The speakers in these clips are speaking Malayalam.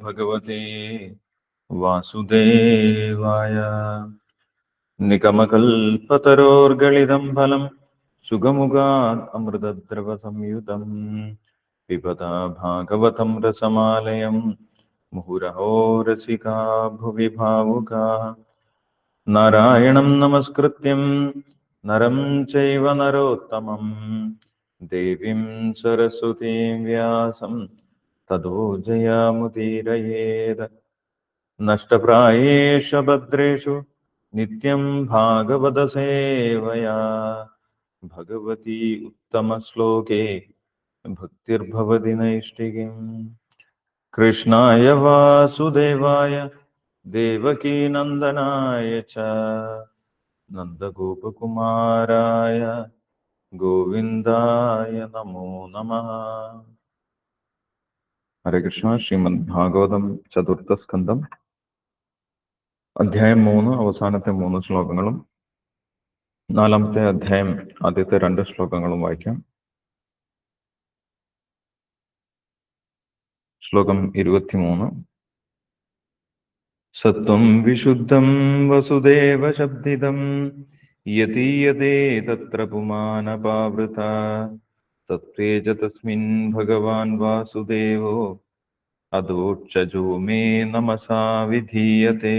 ഭഗവതേ വാസുദേവായ നിഗമകൽപ്പതരോർഗളിതം ഫലം സുഖമുഖാത് അമൃതദ്രവ സംയുതം പിബത ഭാഗവതം രസമാലയം മുഹുരഹോ രസികാ ഭുവി ഭാവുക നാരായണം നമസ്കൃത്യം നരം ചൈവ നരോത്തമം ദേവീം സരസ്വതീം വ്യാസം തതോ ജയാമുദീരയേത് നഷ്ടപ്രായേഷു ഭദ്രേഷു നിത്യം ഭാഗവത സേവയാ ഭഗവതി ഉത്തമശ്ലോകേ ഭക്തിർഭവതി നൈഷ്ഠികം കൃഷ്ണായ വാസുദേവായ ദേവകീനന്ദനായ ച നന്ദഗോപകുമാരായ ഗോവിന്ദായ നമോ നമ ഹരേ കൃഷ്ണ ശ്രീമദ് ഭാഗവതം ചതുർത്ഥ സ്കന്ധം അധ്യായം മൂന്ന് അവസാനത്തെ മൂന്ന് ശ്ലോകങ്ങളും നാലാമത്തെ അധ്യായം ആദ്യത്തെ രണ്ട് ശ്ലോകങ്ങളും വായിക്കാം. ശ്ലോകം ഇരുപത്തിമൂന്ന്. സത്വം വിശുദ്ധം വസുദേവ ശബ്ദിതം യതീയതേ തത്ര പുമാനപാവൃത തത്രേജ തസ്മിൻ ഭഗവാൻ വാസുദേവോ അദോക്ഷജോ മേ നമസാ വിധീയത്തെ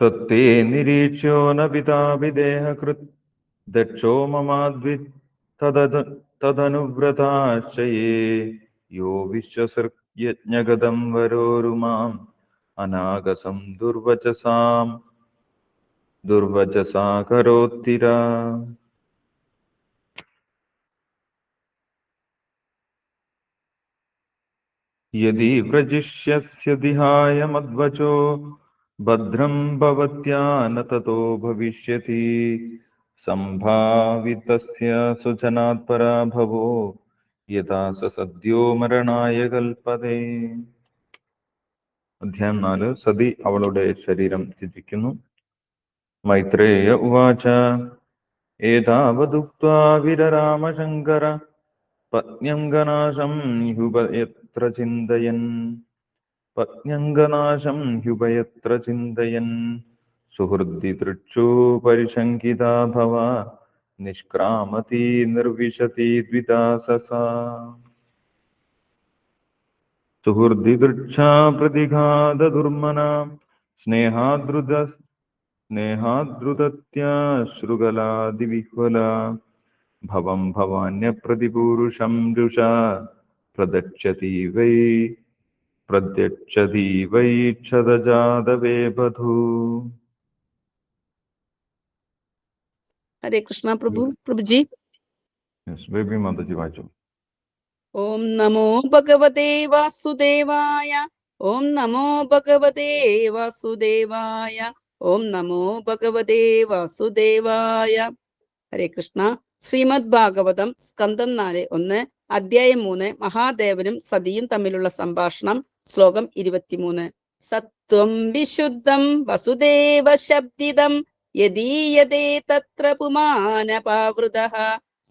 തത്തേ നിരീക്ഷ്യോ ന പിതാഭിദേഹകൃത് ദക്ഷോ മമാദ്വി തദത് തദനുവ്രതാശ്ചയേ യോ വിശ്വസൃജ്ഞഗതം വരോരുമാം അനാഗസം ദുർവചസാം ദുർവചസാ കരോത്തിര യതി വ്രജിഷ്യസ്യതിഹായ മദ്വചോ ഭദ്രം ഭവത്യാ ന തതോ ഭവിഷ്യതി. സംഭാവിതസ്യ സുജനാത് പരാഭവോ യഥാ സദ്യോ മരണായ കൽപ്പതേ അധ്യായം നാല് സതി അവളുടെ ശരീരം ത്യജിക്കുന്നു. മൈത്രേയ ഉവാച. ഏതാവതുക്വാ വിരരാമശങ്കര? പത്ന്യംഗനാശം ഹ്യുപയത്ര ചിന്തയൻ. പത്ന്യംഗനാശം ഹ്യുപയത്ര ചിന്തയൻ. സുഹൃദി തൃക്ഷു പരിശങ്കിതാ ഭവ. നിഷ്ക്രാമതി നിർവിശതി ദ്വിതാസസാ സുഹൃദി ദൃക്ഷാ പ്രതിഘാത ദുർമന സ്നേഹാദ്രുത സ്നേഹാദ്രുതത്യാശ്രുഗലാദിവിഹ്വല ഭവം ഭവാന്യപ്രതിപൂരുഷം രുഷ പ്രദക്ഷതി വൈ പ്രത്യക്ഷതി വൈ ക്ഷതജാതവേ ബധൂ ഹരേ കൃഷ്ണ പ്രഭു പ്രഭുജി ബേബി മാതാജി വായിച്ചു ഓം നമോ ഭഗവതേ വാസുദേവായ ഓം നമോ ഭഗവതേ വാസുദേവായ ഓം നമോ ഭഗവതേ വാസുദേവായ. ഹരേ കൃഷ്ണ. ശ്രീമദ് ഭാഗവതം സ്കന്ധം നാല് ഒന്ന് അധ്യായം മൂന്ന് മഹാദേവനും സതിയും തമ്മിലുള്ള സംഭാഷണം ശ്ലോകം ഇരുപത്തിമൂന്ന്. സത്വം വിശുദ്ധം വസുദേവ ശബ്ദിതം യദീയതേ തത്ര പുമാനപാവൃത.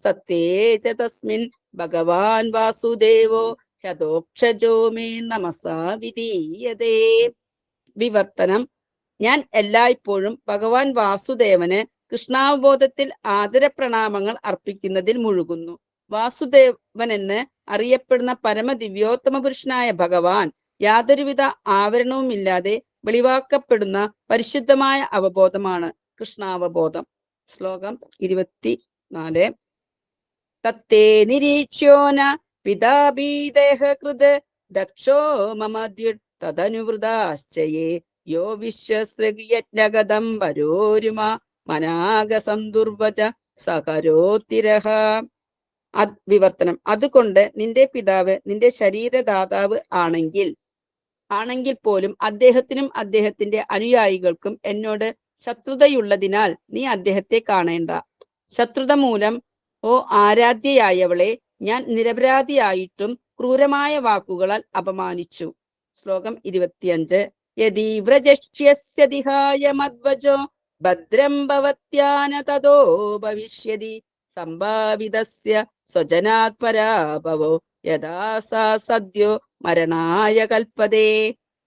സത്യേ ച തസ്മിൻ ഭഗവാൻ വാസുദേവോ ഹതോക്ഷജോ മേ നമസാ വിധീയതേ. വിവർത്തനം ഞാൻ എല്ലായ്പ്പോഴും ഭഗവാൻ വാസുദേവന് കൃഷ്ണാവബോധത്തിൽ ആദരപ്രണാമങ്ങൾ അർപ്പിക്കുന്നതിൽ മുഴുകുന്നു. വാസുദേവൻ എന്ന് അറിയപ്പെടുന്ന പരമദിവ്യോത്തമ പുരുഷനായ ഭഗവാൻ യാതൊരുവിധ ആവരണവുമില്ലാതെ വെളിവാക്കപ്പെടുന്ന പരിശുദ്ധമായ അവബോധമാണ് കൃഷ്ണാവബോധം. ശ്ലോകം ഇരുപത്തി നാല് തത്തേ നിരീക്ഷ്യോ ന പിതാബീദേഹ കൃത് ദക്ഷോ മമദ്യു തദനുവൃതാശ്ചയേ യോ വിശ്വസ്രഗതം വരോരുമ മനാഗസം ദുർവച സഹരോത്തിരഹ. അത് വിവർത്തനം. അതുകൊണ്ട് നിന്റെ പിതാവ് നിന്റെ ശരീരദാതാവ് ആണെങ്കിൽ ആണെങ്കിൽ പോലും അദ്ദേഹത്തിനും അദ്ദേഹത്തിന്റെ അനുയായികൾക്കും എന്നോട് ശത്രുതയുള്ളതിനാൽ നീ അദ്ദേഹത്തെ കാണേണ്ട. ശത്രുത മൂലം ഓ ആരാധ്യയായവളെ ഞാൻ നിരപരാധിയായിട്ടും ക്രൂരമായ വാക്കുകളാൽ അപമാനിച്ചു. ശ്ലോകം ഇരുപത്തിയഞ്ച്. യദി വ്രജക്ഷ്യസ്യതിഹായ മധ്വജോ ഭദ്രം ഭവത്യാന തതോ ഭവിഷ്യതി സംഭാവിതസ്യ സ്വജനാത് പരാഭവോ യഥാ സാ സദ്യോ മരണായ കൽപ്പതേ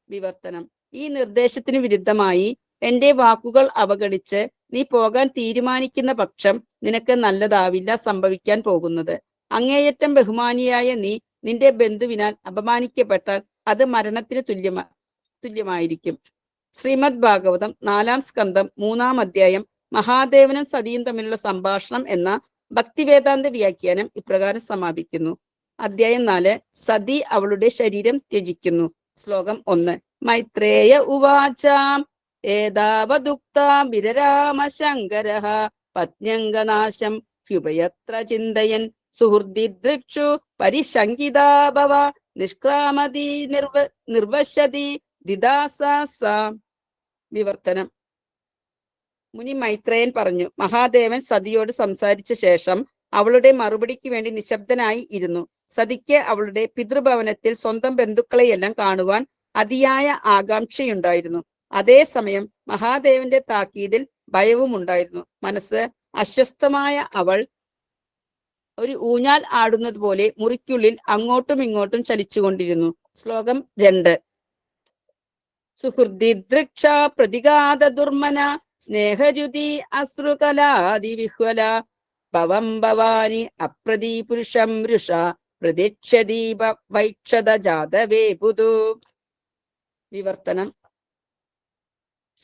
വിവർത്തനം. ഈ നിർദ്ദേശത്തിന് വിരുദ്ധമായി എന്റെ വാക്കുകൾ അവഗണിച്ച് നീ പോകാൻ തീരുമാനിക്കുന്ന പക്ഷം നിനക്ക് നല്ലതാവില്ല സംഭവിക്കാൻ പോകുന്നത്. അങ്ങേയറ്റം ബഹുമാനിയായ നീ നിന്റെ ബന്ധുവിനാൽ അപമാനിക്കപ്പെട്ടാൽ അത് മരണത്തിന് തുല്യമാ തുല്യമായിരിക്കും. ശ്രീമദ് ഭാഗവതം നാലാം സ്കന്ധം മൂന്നാം അധ്യായം മഹാദേവനും സതിയും തമ്മിലുള്ള സംഭാഷണം എന്ന ഭക്തിവേദാന്ത വ്യാഖ്യാനം ഇപ്രകാരം സമാപിക്കുന്നു. അധ്യായം നാല് സതി അവളുടെ ശരീരം ത്യജിക്കുന്നു. ശ്ലോകം ഒന്ന് മൈത്രേയ ഉവാചാം ഏതാവദുക്താംബിരരാമ ശങ്കര പത്ന്യംഗനാശം ഹ്യുപയത്ര ചിന്തയൻ സുഹൃദി ദൃക്ഷു പരിശങ്കിതാഭവ നിഷ്ക്രാമതി നിർവ നിർവശതി ദിദാസാസ വിവർത്തനം. മുനി മൈത്രേയൻ പറഞ്ഞു മഹാദേവൻ സതിയോട് സംസാരിച്ച ശേഷം അവളുടെ മറുപടിക്ക് വേണ്ടി നിശബ്ദനായി ഇരുന്നു. സതിക്ക് അവളുടെ പിതൃഭവനത്തിൽ സ്വന്തം ബന്ധുക്കളെയെല്ലാം കാണുവാൻ അതിയായ ആകാംക്ഷയുണ്ടായിരുന്നു. അതേസമയം മഹാദേവന്റെ താക്കീതിൽ ഭയവും ഉണ്ടായിരുന്നു. മനസ്സ് അസ്വസ്ഥമായ അവൾ ഒരു ഊഞ്ഞാൽ ആടുന്നത് പോലെ മുറിക്കുള്ളിൽ അങ്ങോട്ടും ഇങ്ങോട്ടും ചലിച്ചുകൊണ്ടിരുന്നു. ശ്ലോകം രണ്ട്. സുഹൃദിദൃക്ഷ പ്രതിഘാത ദുർമന സ്നേഹരുതി അശ്രുകലാതിവിഹ്വല ഭവം ഭവാനി അപ്രതി പുരുഷം രുഷ പ്രതീക്ഷദീപ വൈക്ഷത ജാതവേ പുതു. വിവർത്തനം.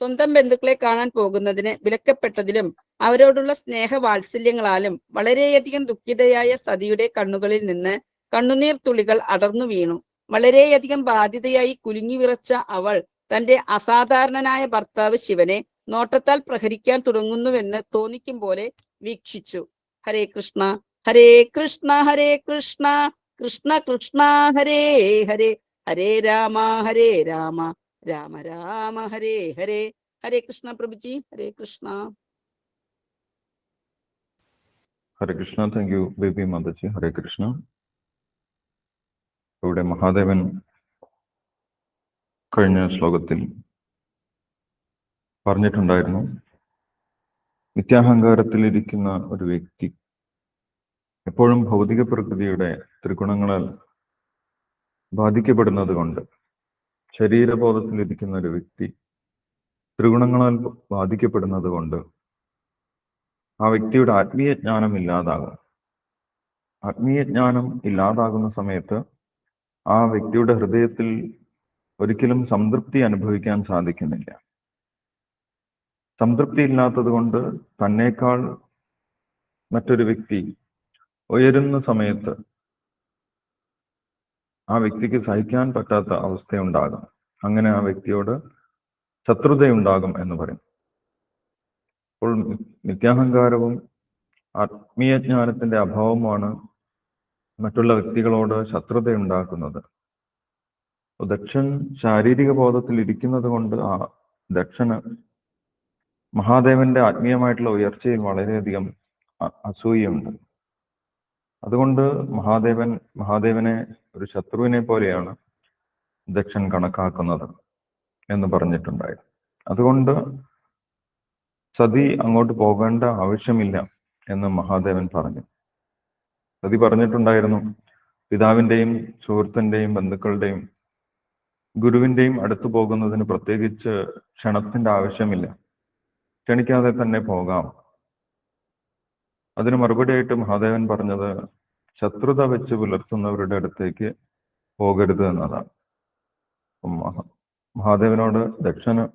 സ്വന്തം ബന്ധുക്കളെ കാണാൻ പോകുന്നതിന് വിലക്കപ്പെട്ടതിലും അവരോടുള്ള സ്നേഹ വാത്സല്യങ്ങളാലും വളരെയധികം ദുഃഖിതയായ സതിയുടെ കണ്ണുകളിൽ നിന്ന് കണ്ണുനീർ തുളികൾ അടർന്നു വീണു. വളരെയധികം ബാധിതയായി കുലുങ്ങി വിറച്ച അവൾ തന്റെ അസാധാരണനായ ഭർത്താവ് ശിവനെ നോട്ടത്താൽ പ്രഹരിക്കാൻ തുടങ്ങുന്നുവെന്ന് തോന്നിക്കും പോലെ വീക്ഷിച്ചു. Hare Krishna Hare Krishna Hare Krishna Krishna Krishna Hare Hare Hare Rama Hare Rama Rama Rama Hare Hare Hare Krishna പ്രഭുജി Hare Krishna. Hare Krishna thank you Baby Mataji Hare Krishna. ഇവിടെ മഹാദേവൻ കഴിഞ്ഞ ശ്ലോകത്തിൽ പറഞ്ഞിട്ടുണ്ടായിരുന്നു നിത്യാഹങ്കാരത്തിലിരിക്കുന്ന ഒരു വ്യക്തി എപ്പോഴും ഭൗതിക പ്രകൃതിയുടെ ത്രിഗുണങ്ങളാൽ ബാധിക്കപ്പെടുന്നത് കൊണ്ട് ശരീരബോധത്തിലിരിക്കുന്ന ഒരു വ്യക്തി ത്രിഗുണങ്ങളാൽ ബാധിക്കപ്പെടുന്നത് കൊണ്ട് ആ വ്യക്തിയുടെ ആത്മീയ ജ്ഞാനം ഇല്ലാതാകും. ആത്മീയ ജ്ഞാനം ഇല്ലാതാകുന്ന സമയത്ത് ആ വ്യക്തിയുടെ ഹൃദയത്തിൽ ഒരിക്കലും സംതൃപ്തി അനുഭവിക്കാൻ സാധിക്കുന്നില്ല. സംതൃപ്തി ഇല്ലാത്തത് കൊണ്ട് തന്നേക്കാൾ മറ്റൊരു വ്യക്തി ഉയരുന്ന സമയത്ത് ആ വ്യക്തിക്ക് സഹിക്കാൻ പറ്റാത്ത അവസ്ഥയുണ്ടാകും. അങ്ങനെ ആ വ്യക്തിയോട് ശത്രുതയുണ്ടാകും എന്ന് പറയും. അപ്പോൾ നിത്യാഹങ്കാരവും ആത്മീയ ജ്ഞാനത്തിന്റെ അഭാവമാണ് മറ്റുള്ള വ്യക്തികളോട് ശത്രുതയുണ്ടാക്കുന്നത്. ദക്ഷൻ ശാരീരിക ബോധത്തിൽ ഇരിക്കുന്നത് കൊണ്ട് ആ ദക്ഷന് മഹാദേവന്റെ ആത്മീയമായിട്ടുള്ള ഉയർച്ചയിൽ വളരെയധികം അസൂയുണ്ട് അതുകൊണ്ട് മഹാദേവൻ മഹാദേവനെ ഒരു ശത്രുവിനെ പോലെയാണ് ദക്ഷൻ കണക്കാക്കുന്നത് എന്ന് പറഞ്ഞിട്ടുണ്ടായി. അതുകൊണ്ട് സതി അങ്ങോട്ട് പോകേണ്ട ആവശ്യമില്ല എന്ന് മഹാദേവൻ പറഞ്ഞു. സതി പറഞ്ഞിട്ടുണ്ടായിരുന്നു പിതാവിന്റെയും സുഹൃത്തിന്റെയും ബന്ധുക്കളുടെയും ഗുരുവിന്റെയും അടുത്തു പോകുന്നതിന് പ്രത്യേകിച്ച് ക്ഷണത്തിന്റെ ആവശ്യമില്ല. ക്ഷണിക്കാതെ തന്നെ പോകാം. അതിന് മറുപടിയായിട്ട് മഹാദേവൻ പറഞ്ഞത് ശത്രുത വെച്ച് പുലർത്തുന്നവരുടെ അടുത്തേക്ക് പോകരുത് എന്നതാണ്. മഹാദേവനോട് ദക്ഷന്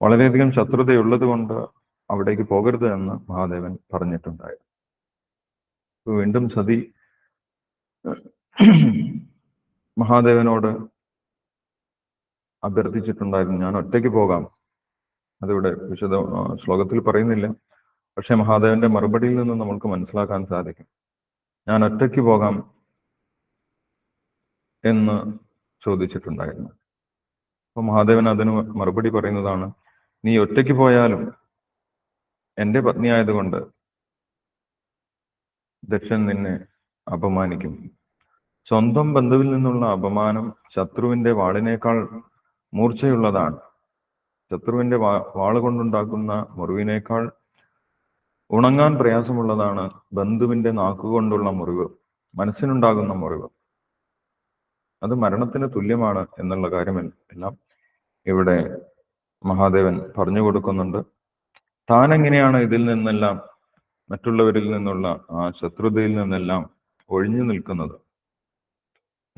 വളരെയധികം ശത്രുതയുള്ളത് കൊണ്ട് അവിടേക്ക് പോകരുത് എന്ന് മഹാദേവൻ പറഞ്ഞിട്ടുണ്ടായിരുന്നു വീണ്ടും സതി മഹാദേവനോട് അഭ്യർത്ഥിച്ചിട്ടുണ്ടായിരുന്നു. ഞാൻ ഒറ്റയ്ക്ക് പോകാം. അതിവിടെ വിശദ ശ്ലോകത്തിൽ പറയുന്നില്ല. പക്ഷെ മഹാദേവന്റെ മറുപടിയിൽ നിന്ന് നമുക്ക് മനസ്സിലാക്കാൻ സാധിക്കും. ഞാൻ ഒറ്റയ്ക്ക് പോകാം എന്ന് ചോദിച്ചിട്ടുണ്ടായിരുന്നു. അപ്പൊ മഹാദേവൻ അതിന് മറുപടി പറയുന്നതാണ് നീ ഒറ്റയ്ക്ക് പോയാലും എന്റെ പത്നി ആയതുകൊണ്ട് ദക്ഷൻ നിന്നെ അപമാനിക്കും. സ്വന്തം ബന്ധുവിൽ നിന്നുള്ള അപമാനം ശത്രുവിന്റെ വാളിനേക്കാൾ മൂർച്ചയുള്ളതാണ്. ശത്രുവിന്റെ വാ വാൾ കൊണ്ടുണ്ടാക്കുന്ന മുറിവിനേക്കാൾ ഉണങ്ങാൻ പ്രയാസമുള്ളതാണ് ബന്ധുവിന്റെ നാക്കുകൊണ്ടുള്ള മുറിവ് മനസ്സിനുണ്ടാകുന്ന മുറിവ്. അത് മരണത്തിന് തുല്യമാണ് എന്നുള്ള കാര്യം എല്ലാം ഇവിടെ മഹാദേവൻ പറഞ്ഞു കൊടുക്കുന്നുണ്ട്. താൻ എങ്ങനെയാണ് ഇതിൽ നിന്നെല്ലാം മറ്റുള്ളവരിൽ നിന്നുള്ള ആ ശത്രുതയിൽ നിന്നെല്ലാം ഒഴിഞ്ഞു നിൽക്കുന്നത്?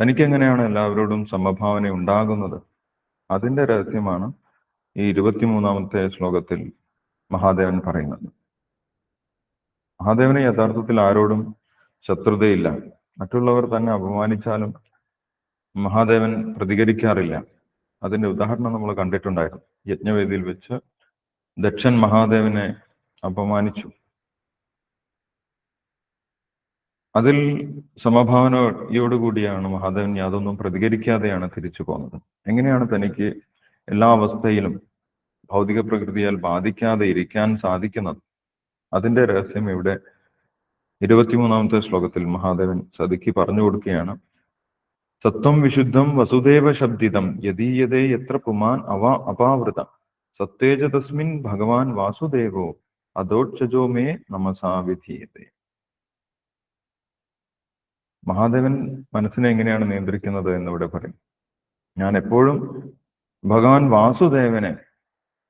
തനിക്കെങ്ങനെയാണ് എല്ലാവരോടും സമഭാവന ഉണ്ടാകുന്നത്? അതിന്റെ രഹസ്യമാണ് ഈ ഇരുപത്തിമൂന്നാമത്തെ ശ്ലോകത്തിൽ മഹാദേവൻ പറയുന്നത്. മഹാദേവന് യഥാർത്ഥത്തിൽ ആരോടും ശത്രുതയില്ല. മറ്റുള്ളവർ തന്നെ അപമാനിച്ചാലും മഹാദേവൻ പ്രതികരിക്കാറില്ല. അതിന്റെ ഉദാഹരണം നമ്മൾ കണ്ടിട്ടുണ്ടായിരുന്നു. യജ്ഞവേദിയിൽ വെച്ച് ദക്ഷൻ മഹാദേവനെ അപമാനിച്ചു. അതിൽ സമഭാവനയോടുകൂടിയാണ് മഹാദേവൻ യാതൊന്നും പ്രതികരിക്കാതെയാണ് തിരിച്ചു പോകുന്നത്. എങ്ങനെയാണ് തനിക്ക് എല്ലാ അവസ്ഥയിലും ഭൗതിക പ്രകൃതിയാൽ ബാധിക്കാതെ ഇരിക്കാൻ സാധിക്കുന്നത്? അതിന്റെ രഹസ്യം ഇവിടെ ഇരുപത്തിമൂന്നാമത്തെ ശ്ലോകത്തിൽ മഹാദേവൻ സതിക്ക് പറഞ്ഞു കൊടുക്കുകയാണ്. സത്വം വിശുദ്ധം വസുദേവ ശബ്ദിതം യതീയതേ എത്ര പുമാൻ അവ അപാവൃതം. സത്തേജ തസ്മിൻ ഭഗവാൻ വാസുദേവോ അതോക്ഷജോ മേ നമസാ വിധീയതേ മഹാദേവൻ മനസ്സിനെ എങ്ങനെയാണ് നിയന്ത്രിക്കുന്നത് എന്നിവിടെ പറയും. ഞാൻ എപ്പോഴും ഭഗവാൻ വാസുദേവനെ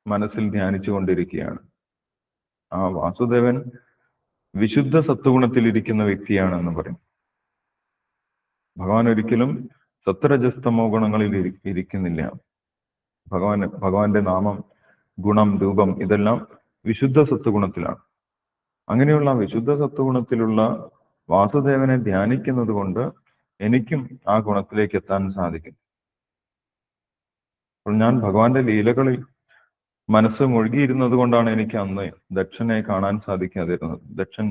മനസ്സിൽ ധ്യാനിച്ചു കൊണ്ടിരിക്കുകയാണ് ആ വാസുദേവൻ വിശുദ്ധ സത്വഗുണത്തിൽ ഇരിക്കുന്ന വ്യക്തിയാണെന്ന് പറയും. ഭഗവാൻ ഒരിക്കലും സത്വരജസ്തമോ ഗുണങ്ങളിൽ ഇരി- ഇരിക്കുന്നില്ല. ഭഗവാൻ ഭഗവാന്റെ നാമം ഗുണം രൂപം ഇതെല്ലാം വിശുദ്ധ സത്വഗുണത്തിലാണ്. അങ്ങനെയുള്ള വിശുദ്ധ സത്വഗുണത്തിലുള്ള വാസുദേവനെ ധ്യാനിക്കുന്നത് കൊണ്ട് എനിക്കും ആ ഗുണത്തിലേക്ക് എത്താൻ സാധിക്കും. അപ്പോൾ ഞാൻ ഭഗവാന്റെ ലീലകളിൽ മനസ്സ് മുഴുകിയിരുന്നത് കൊണ്ടാണ് എനിക്ക് അന്ന് ദക്ഷനെ കാണാൻ സാധിക്കാതിരുന്നത്. ദക്ഷൻ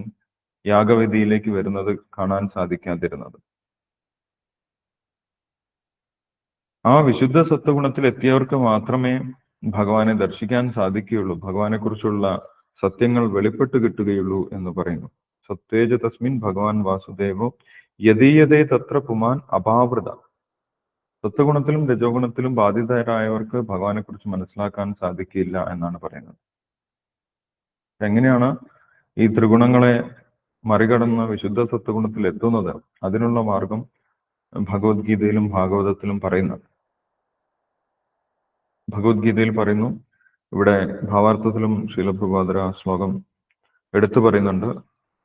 യാഗവേദിയിലേക്ക് വരുന്നത് കാണാൻ സാധിക്കാതിരുന്നത്. ആ വിശുദ്ധ സത്വഗുണത്തിൽ എത്തിയവർക്ക് മാത്രമേ ഭഗവാനെ ദർശിക്കാൻ സാധിക്കുകയുള്ളൂ. ഭഗവാനെ കുറിച്ചുള്ള സത്യങ്ങൾ വെളിപ്പെട്ട് കിട്ടുകയുള്ളൂ എന്ന് പറയുന്നു. സത്വേജ തസ്മിൻ ഭഗവാൻ വാസുദേവോ യതീയതേ തത്ര പുമാൻ അപാവൃത സത്വഗുണത്തിലും രജോഗുണത്തിലും ബാധിതരായവർക്ക് ഭഗവാനെ കുറിച്ച് മനസ്സിലാക്കാൻ സാധിക്കില്ല എന്നാണ് പറയുന്നത്. എങ്ങനെയാണ് ഈ ത്രിഗുണങ്ങളെ മറികടന്ന് വിശുദ്ധ സത്വഗുണത്തിൽ എത്തുന്നത്? അതിനുള്ള മാർഗം ഭഗവത്ഗീതയിലും ഭാഗവതത്തിലും പറയുന്നു ഭഗവത്ഗീതയിൽ പറയുന്നു ഇവിടെ ഭാവാർത്ഥത്തിലും ശീലപ്രഭാതര ശ്ലോകം എടുത്തു പറയുന്നുണ്ട്.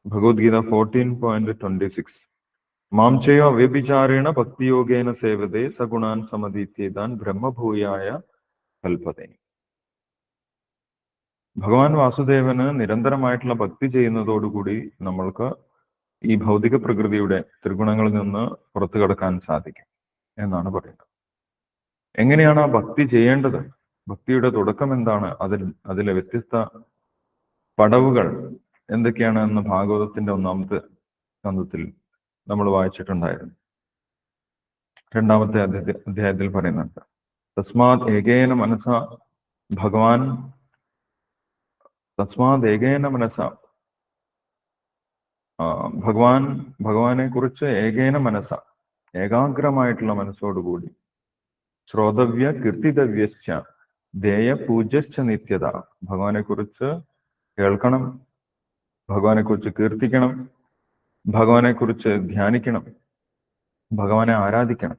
Bhagavad Gita fourteen point twenty six മാംചയോ വ്യഭിചാരേണ ഭക്തിയോഗേന സേവതേ സഗുണാൻ സമതീത്യതാൻ ബ്രഹ്മഭൂയായ കൽപ്പതേ ഭഗവാൻ വാസുദേവന് നിരന്തരമായിട്ടുള്ള ഭക്തി ചെയ്യുന്നതോടുകൂടി നമ്മൾക്ക് ഈ ഭൗതിക പ്രകൃതിയുടെ ത്രിഗുണങ്ങളിൽ നിന്ന് പുറത്തു കടക്കാൻ സാധിക്കും എന്നാണ് പറയുന്നത്. എങ്ങനെയാണ് ആ ഭക്തി ചെയ്യേണ്ടത്? ഭക്തിയുടെ തുടക്കം എന്താണ്? അതിൽ അതിലെ വ്യത്യസ്ത പടവുകൾ എന്തൊക്കെയാണ് എന്ന് ഭാഗവതത്തിന്റെ ഒന്നാമത്തെ സ്കന്ധത്തിൽ നമ്മൾ വായിച്ചിട്ടുണ്ടായിരുന്നു. രണ്ടാമത്തെ അധ്യായ- അധ്യായത്തിൽ പറയുന്നുണ്ട്. തസ്മാത് ഏകേന മനസ ഭഗവാൻ തസ്മാത് ഏകേന മനസ ഭഗവാൻ ഭഗവാനെ കുറിച്ച് ഏകേന മനസ ഏകാഗ്രമായിട്ടുള്ള മനസ്സോടുകൂടി. ശ്രോതവ്യ കീർത്തിതവ്യശ്ച ദേയ പൂജ്യശ്ച നിത്യത ഭഗവാനെ കുറിച്ച് കേൾക്കണം ഭഗവാനെ കുറിച്ച് കീർത്തിക്കണം ഭഗവാനെ കുറിച്ച് ധ്യാനിക്കണം ഭഗവാനെ ആരാധിക്കണം.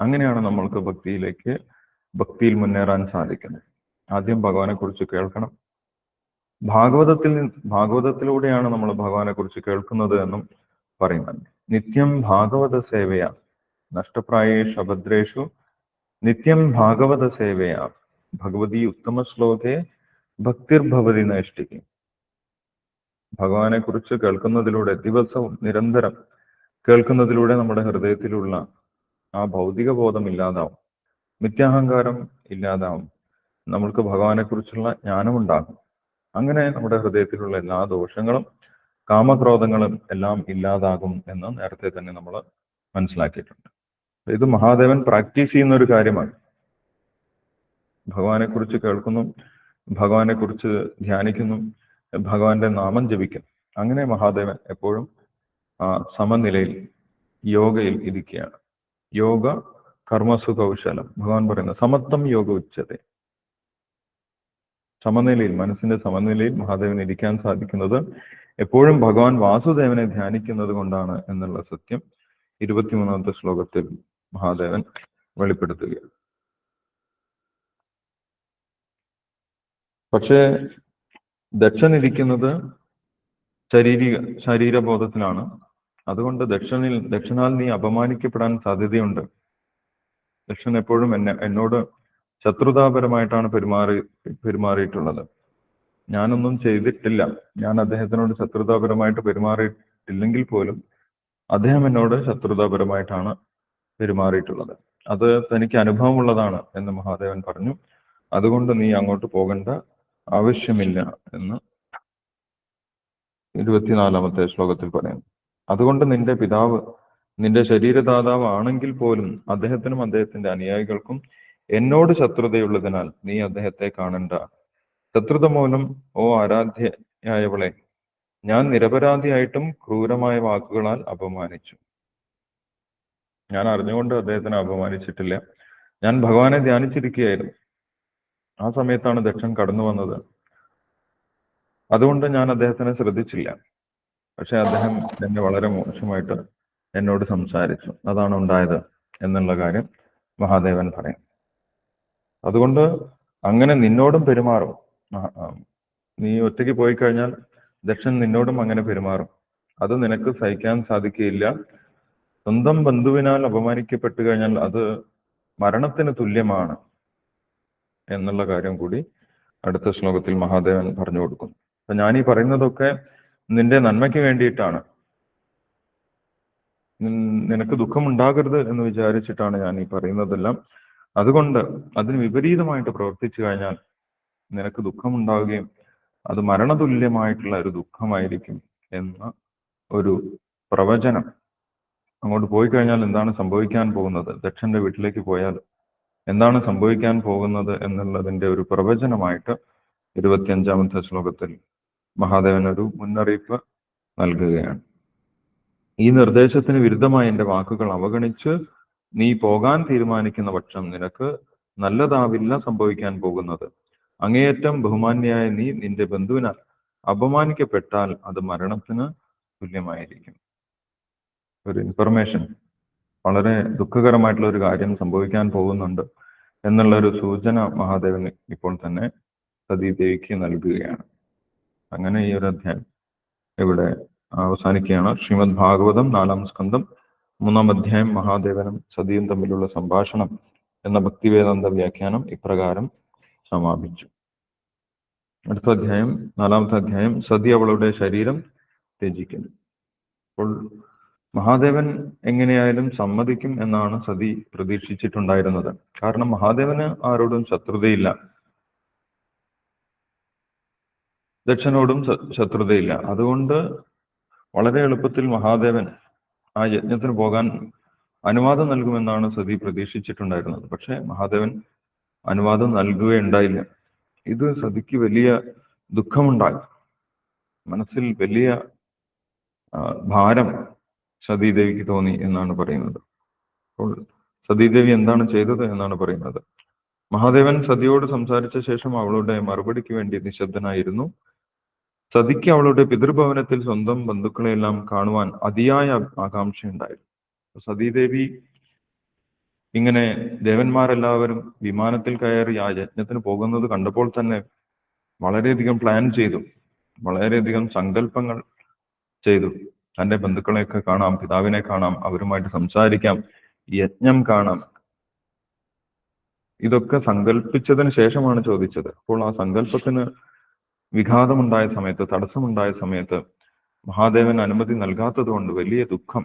അങ്ങനെയാണ് നമ്മൾക്ക് ഭക്തിയിലേക്ക് ഭക്തിയിൽ മുന്നേറാൻ സാധിക്കുന്നത്. ആദ്യം ഭഗവാനെ കുറിച്ച് കേൾക്കണം. ഭാഗവതത്തിൽ ഭാഗവതത്തിലൂടെയാണ് നമ്മൾ ഭഗവാനെ കുറിച്ച് കേൾക്കുന്നത് എന്നും പറയുന്നുണ്ട്. നിത്യം ഭാഗവത സേവയ നഷ്ടപ്രായേഷു അഭദ്രേഷു. നിത്യം ഭാഗവത സേവയ ഭഗവതി ഉത്തമ ശ്ലോകെ ഭക്തിർഭവതി നൈഷ്ഠിക്കും ഭഗവാനെ കുറിച്ച് കേൾക്കുന്നതിലൂടെ ദിവസവും നിരന്തരം കേൾക്കുന്നതിലൂടെ നമ്മുടെ ഹൃദയത്തിലുള്ള ആ ഭൗതിക ബോധം ഇല്ലാതാവും. മിഥ്യാഹങ്കാരം ഇല്ലാതാവും. നമ്മൾക്ക് ഭഗവാനെ കുറിച്ചുള്ള ജ്ഞാനമുണ്ടാകും. അങ്ങനെ നമ്മുടെ ഹൃദയത്തിലുള്ള എല്ലാ ദോഷങ്ങളും കാമക്രോധങ്ങളും എല്ലാം ഇല്ലാതാകും എന്ന് നേരത്തെ തന്നെ നമ്മൾ മനസ്സിലാക്കിയിട്ടുണ്ട്. ഇത് മഹാദേവൻ പ്രാക്ടീസ് ചെയ്യുന്ന ഒരു കാര്യമാണ്. ഭഗവാനെ കുറിച്ച് കേൾക്കുന്നു ഭഗവാനെ കുറിച്ച് ധ്യാനിക്കുന്നു ഭഗവാന്റെ നാമം ജപിക്കുന്നു അങ്ങനെ മഹാദേവൻ എപ്പോഴും സമനിലയിൽ യോഗയിൽ ഇരിക്കുകയാണ്. യോഗ കർമ്മസു കൗശലം ഭഗവാൻ പറയുന്നത് സമത്വം യോഗ ഉച്ചത സമനിലയിൽ മനസ്സിന്റെ സമനിലയിൽ മഹാദേവൻ ഇരിക്കാൻ സാധിക്കുന്നത് എപ്പോഴും ഭഗവാൻ വാസുദേവനെ ധ്യാനിക്കുന്നത് കൊണ്ടാണ് എന്നുള്ള സത്യം ഇരുപത്തിമൂന്നാമത്തെ ശ്ലോകത്തിൽ മഹാദേവൻ വെളിപ്പെടുത്തുകയാണ്. പക്ഷേ ദക്ഷൻ ഇരിക്കുന്നത് ശാരീരിക ശരീരബോധത്തിലാണ്. അതുകൊണ്ട് ദക്ഷനിൽ ദക്ഷനാൽ നീ അപമാനിക്കപ്പെടാൻ സാധ്യതയുണ്ട്. ദക്ഷൻ എപ്പോഴും എന്നെ എന്നോട് ശത്രുതാപരമായിട്ടാണ് പെരുമാറി പെരുമാറിയിട്ടുള്ളത്. ഞാനൊന്നും ചെയ്തിട്ടില്ല. ഞാൻ അദ്ദേഹത്തിനോട് ശത്രുതാപരമായിട്ട് പെരുമാറിയിട്ടില്ലെങ്കിൽ പോലും അദ്ദേഹം എന്നോട് ശത്രുതാപരമായിട്ടാണ് പെരുമാറിയിട്ടുള്ളത്. അത് തനിക്ക് അനുഭവമുള്ളതാണ് എന്ന് മഹാദേവൻ പറഞ്ഞു. അതുകൊണ്ട് നീ അങ്ങോട്ട് പോകേണ്ട. ആവശ്യമില്ല എന്ന് ഇരുപത്തിനാലാമത്തെ ശ്ലോകത്തിൽ പറയുന്നു. അതുകൊണ്ട് നിന്റെ പിതാവ് നിന്റെ ശരീരദാതാവ് ആണെങ്കിൽ പോലും അദ്ദേഹത്തിനും അദ്ദേഹത്തിന്റെ അനുയായികൾക്കും എന്നോട് ശത്രുതയുള്ളതിനാൽ നീ അദ്ദേഹത്തെ കാണണ്ട. ശത്രുത മൂലം ഓ ആരാധ്യയായവളെ ഞാൻ നിരപരാധിയായിട്ടും ക്രൂരമായ വാക്കുകളാൽ അപമാനിച്ചു. ഞാൻ അറിഞ്ഞുകൊണ്ട് അദ്ദേഹത്തിനെ അപമാനിച്ചിട്ടില്ല. ഞാൻ ഭഗവാനെ ധ്യാനിച്ചിരിക്കുകയായിരുന്നു. ആ സമയത്താണ് ദക്ഷൻ കടന്നു വന്നത്. അതുകൊണ്ട് ഞാൻ അദ്ദേഹത്തിനെ ശ്രദ്ധിച്ചില്ല. പക്ഷെ അദ്ദേഹം എന്നെ വളരെ മോശമായിട്ട് എന്നോട് സംസാരിച്ചു. അതാണ് ഉണ്ടായത് എന്നുള്ള കാര്യം മഹാദേവൻ പറയും. അതുകൊണ്ട് അങ്ങനെ നിന്നോടും പെരുമാറും. നീ ഒറ്റയ്ക്ക് പോയി കഴിഞ്ഞാൽ ദക്ഷൻ നിന്നോടും അങ്ങനെ പെരുമാറും. അത് നിനക്ക് സഹിക്കാൻ സാധിക്കുകയില്ല. സ്വന്തം ബന്ധുവിനാൽ അപമാനിക്കപ്പെട്ടു കഴിഞ്ഞാൽ അത് മരണത്തിന് തുല്യമാണ്. എന്നുള്ള കാര്യം കൂടി അടുത്ത ശ്ലോകത്തിൽ മഹാദേവൻ പറഞ്ഞു കൊടുക്കുന്നു. അപ്പൊ ഞാൻ ഈ പറയുന്നതൊക്കെ നിന്റെ നന്മയ്ക്ക് വേണ്ടിയിട്ടാണ്. നിനക്ക് ദുഃഖം ഉണ്ടാകരുത് എന്ന് വിചാരിച്ചിട്ടാണ് ഞാൻ ഈ പറയുന്നതെല്ലാം. അതുകൊണ്ട് അതിന് വിപരീതമായിട്ട് പ്രവർത്തിച്ചു കഴിഞ്ഞാൽ നിനക്ക് ദുഃഖം ഉണ്ടാവുകയും അത് മരണതുല്യമായിട്ടുള്ള ഒരു ദുഃഖമായിരിക്കും എന്ന ഒരു പ്രവചനം അങ്ങോട്ട് പോയി കഴിഞ്ഞാൽ എന്താണ് സംഭവിക്കാൻ പോകുന്നത്? ദക്ഷന്റെ വീട്ടിലേക്ക് പോയാൽ എന്താണ് സംഭവിക്കാൻ പോകുന്നത് എന്നുള്ളതിന്റെ ഒരു പ്രവചനമായിട്ട് ഇരുപത്തിയഞ്ചാമത്തെ ശ്ലോകത്തിൽ മഹാദേവൻ ഒരു മുന്നറിയിപ്പ് നൽകുകയാണ്. ഈ നിർദ്ദേശത്തിന് വിരുദ്ധമായി എന്റെ വാക്കുകൾ അവഗണിച്ച് നീ പോകാൻ തീരുമാനിക്കുന്ന പക്ഷം നിനക്ക് നല്ലതാവില്ല സംഭവിക്കാൻ പോകുന്നത്. അങ്ങേയറ്റം ബഹുമാന്യായ നീ നിന്റെ ബന്ധുവിനാൽ അപമാനിക്കപ്പെട്ടാൽ അത് മരണത്തിന് തുല്യമായിരിക്കും. ഒരു ഇൻഫർമേഷൻ വളരെ ദുഃഖകരമായിട്ടുള്ള ഒരു കാര്യം സംഭവിക്കാൻ പോകുന്നുണ്ട് എന്നുള്ള ഒരു സൂചന മഹാദേവൻ ഇപ്പോൾ തന്നെ സതീദേവിക്ക് നൽകുകയാണ്. അങ്ങനെ ഈ ഒരു അധ്യായം ഇവിടെ അവസാനിക്കുകയാണ്. ശ്രീമദ് ഭാഗവതം നാലാം സ്കന്ധം മൂന്നാം അധ്യായം മഹാദേവനും സതിയും തമ്മിലുള്ള സംഭാഷണം എന്ന ഭക്തിവേദാന്ത വ്യാഖ്യാനം ഇപ്രകാരം സമാപിച്ചു. അടുത്ത അധ്യായം നാലാമത്തെ അധ്യായം സതി അവളുടെ ശരീരം ത്യജിക്കുന്നു. അപ്പോൾ മഹാദേവൻ എങ്ങനെയായാലും സമ്മതിക്കും എന്നാണ് സതി പ്രതീക്ഷിച്ചിട്ടുണ്ടായിരുന്നത്. കാരണം മഹാദേവന് ആരോടും ശത്രുതയില്ല. ദക്ഷനോടും ശത്രുതയില്ല. അതുകൊണ്ട് വളരെ എളുപ്പത്തിൽ മഹാദേവൻ ആ യജ്ഞത്തിന് പോകാൻ അനുവാദം നൽകുമെന്നാണ് സതി പ്രതീക്ഷിച്ചിട്ടുണ്ടായിരുന്നത്. പക്ഷേ മഹാദേവൻ അനുവാദം നൽകുകയുണ്ടായില്ല. ഇത് സതിക്ക് വലിയ ദുഃഖമുണ്ടായി. മനസ്സിൽ വലിയ ഭാരം സതീദേവിക്ക് തോന്നി എന്നാണ് പറയുന്നത്. അപ്പോൾ സതീദേവി എന്താണ് ചെയ്തത് എന്നാണ് പറയുന്നത്. മഹാദേവൻ സതിയോട് സംസാരിച്ച ശേഷം അവളുടെ മറുപടിക്ക് വേണ്ടി നിശബ്ദനായിരുന്നു. സതിക്ക് അവളുടെ പിതൃഭവനത്തിൽ സ്വന്തം ബന്ധുക്കളെയെല്ലാം കാണുവാൻ അതിയായ ആകാംക്ഷയുണ്ടായിരുന്നു. സതീദേവി ഇങ്ങനെ ദേവന്മാരെല്ലാവരും വിമാനത്തിൽ കയറി ആ യജ്ഞത്തിന് പോകുന്നത് കണ്ടപ്പോൾ തന്നെ വളരെയധികം പ്ലാൻ ചെയ്തു. വളരെയധികം സങ്കല്പങ്ങൾ ചെയ്തു. തന്റെ ബന്ധുക്കളെയൊക്കെ കാണാം പിതാവിനെ കാണാം അവരുമായിട്ട് സംസാരിക്കാം യജ്ഞം കാണാം. ഇതൊക്കെ സങ്കല്പിച്ചതിന് ശേഷമാണ് ചോദിച്ചത്. അപ്പോൾ ആ സങ്കല്പത്തിന് വിഘാതമുണ്ടായ സമയത്ത് തടസ്സമുണ്ടായ സമയത്ത് മഹാദേവൻ അനുമതി നൽകാത്തത് കൊണ്ട് വലിയ ദുഃഖം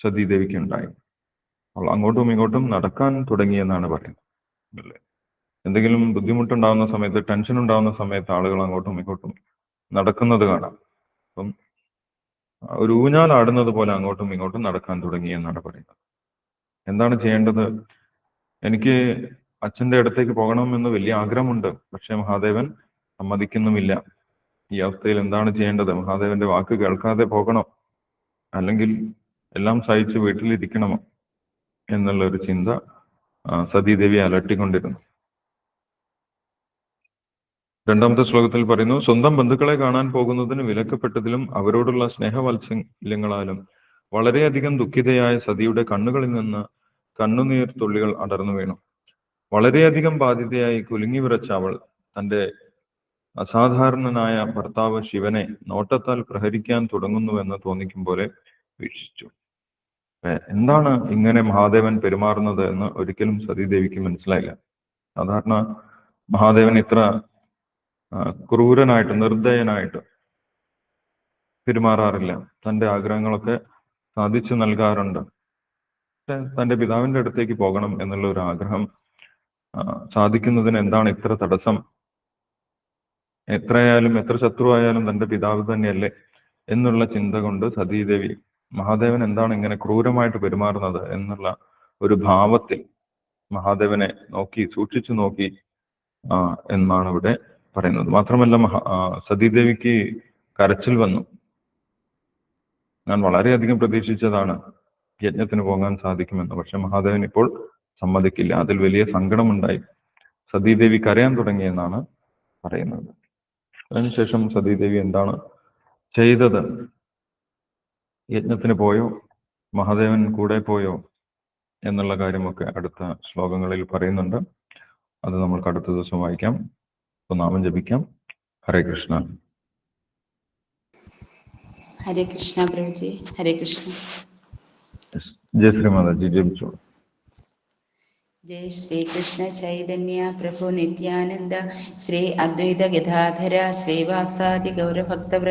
സതീദേവിക്ക് ഉണ്ടായി. അവൾ അങ്ങോട്ടും ഇങ്ങോട്ടും നടക്കാൻ തുടങ്ങിയെന്നാണ് പറയുന്നത്. അല്ലേ? എന്തെങ്കിലും ബുദ്ധിമുട്ടുണ്ടാവുന്ന സമയത്ത് ടെൻഷൻ ഉണ്ടാകുന്ന സമയത്ത് ആളുകൾ അങ്ങോട്ടും ഇങ്ങോട്ടും നടക്കുന്നത് കാണാം. അപ്പം ഒരു ഊഞ്ഞാൽ ആടുന്നത് പോലെ അങ്ങോട്ടും ഇങ്ങോട്ടും നടക്കാൻ തുടങ്ങി എന്നാണ് പറയുന്നത്. എന്താണ് ചെയ്യേണ്ടത്? എനിക്ക് അച്ഛന്റെ അടുത്തേക്ക് പോകണമെന്ന് വലിയ ആഗ്രഹമുണ്ട്. പക്ഷെ മഹാദേവൻ സമ്മതിക്കുന്നുമില്ല. ഈ അവസ്ഥയിൽ എന്താണ് ചെയ്യേണ്ടത്? മഹാദേവന്റെ വാക്ക് കേൾക്കാതെ പോകണോ. അല്ലെങ്കിൽ എല്ലാം സഹിച്ച് വീട്ടിലിരിക്കണമോ എന്നുള്ള ഒരു ചിന്ത സതീദേവി അലട്ടിക്കൊണ്ടിരുന്നു. രണ്ടാമത്തെ ശ്ലോകത്തിൽ പറയുന്നു സ്വന്തം ബന്ധുക്കളെ കാണാൻ പോകുന്നതിന് വിലക്കപ്പെട്ടതിലും അവരോടുള്ള സ്നേഹവാത്സല്യങ്ങളാലും വളരെയധികം ദുഃഖിതയായ സതിയുടെ കണ്ണുകളിൽ നിന്ന് കണ്ണുനീർ തുള്ളികൾ അടർന്നു വീണു. വളരെയധികം ബാധിതയായി കുലുങ്ങി വിറച്ച അവൾ തന്റെ അസാധാരണനായ ഭർത്താവ് ശിവനെ നോട്ടത്താൽ പ്രഹരിക്കാൻ തുടങ്ങുന്നുവെന്ന് തോന്നിക്കും പോലെ വീക്ഷിച്ചു. എന്താണ് ഇങ്ങനെ മഹാദേവൻ പെരുമാറുന്നത് എന്ന് ഒരിക്കലും സതീദേവിക്ക് മനസ്സിലായില്ല. സാധാരണ മഹാദേവൻ ഇത്ര ക്രൂരനായിട്ട് നിർദ്ദയനായിട്ട് പെരുമാറാറില്ല. തന്റെ ആഗ്രഹങ്ങളൊക്കെ സാധിച്ചു നൽകാറുണ്ട്. തന്റെ തന്റെ പിതാവിന്റെ അടുത്തേക്ക് പോകണം എന്നുള്ള ഒരു ആഗ്രഹം സാധിക്കുന്നതിന് എന്താണ് ഇത്ര തടസ്സം? എത്രയായാലും എത്ര ശത്രുവായാലും തന്റെ പിതാവ് തന്നെയല്ലേ എന്നുള്ള ചിന്ത കൊണ്ട് സതീദേവി മഹാദേവൻ എന്താണ് ഇങ്ങനെ ക്രൂരമായിട്ട് പെരുമാറുന്നത് എന്നുള്ള ഒരു ഭാവത്തിൽ മഹാദേവനെ നോക്കി സൂക്ഷിച്ചു നോക്കി ആ, എന്നാണ് ഇവിടെ പറയുന്നത്. മാത്രമല്ല സതീദേവിക്ക് കരച്ചിൽ വന്നു. ഞാൻ വളരെയധികം പ്രതീക്ഷിച്ചതാണ് യജ്ഞത്തിന് പോകാൻ സാധിക്കുമെന്ന്. പക്ഷെ മഹാദേവൻ ഇപ്പോൾ സമ്മതിക്കില്ല. അതിൽ വലിയ സങ്കടമുണ്ടായി. സതീദേവി കരയാൻ തുടങ്ങിയെന്നാണ് പറയുന്നത്. അതിനുശേഷം സതീദേവി എന്താണ് ചെയ്തത്? യജ്ഞത്തിന് പോയോ? മഹാദേവൻ കൂടെ പോയോ? എന്നുള്ള കാര്യമൊക്കെ അടുത്ത ശ്ലോകങ്ങളിൽ പറയുന്നുണ്ട്. അത് നമ്മൾക്ക് അടുത്ത ദിവസം വായിക്കാം. ഇപ്പൊ നാമം ജപിക്കാം ഹരേ കൃഷ്ണ ഹരേ കൃഷ്ണ പ്രഭുജി ഹരേ കൃഷ്ണ ജയ ശ്രീ മാതാജി ജപിച്ചോളൂ ജയ് ശ്രീകൃഷ്ണ ചൈതന്യ പ്രഭു നിത്യാനന്ദ ശ്രീ അദ്വൈത ഗദാധര ശ്രീവാസാദി ഗൗരഭക്ത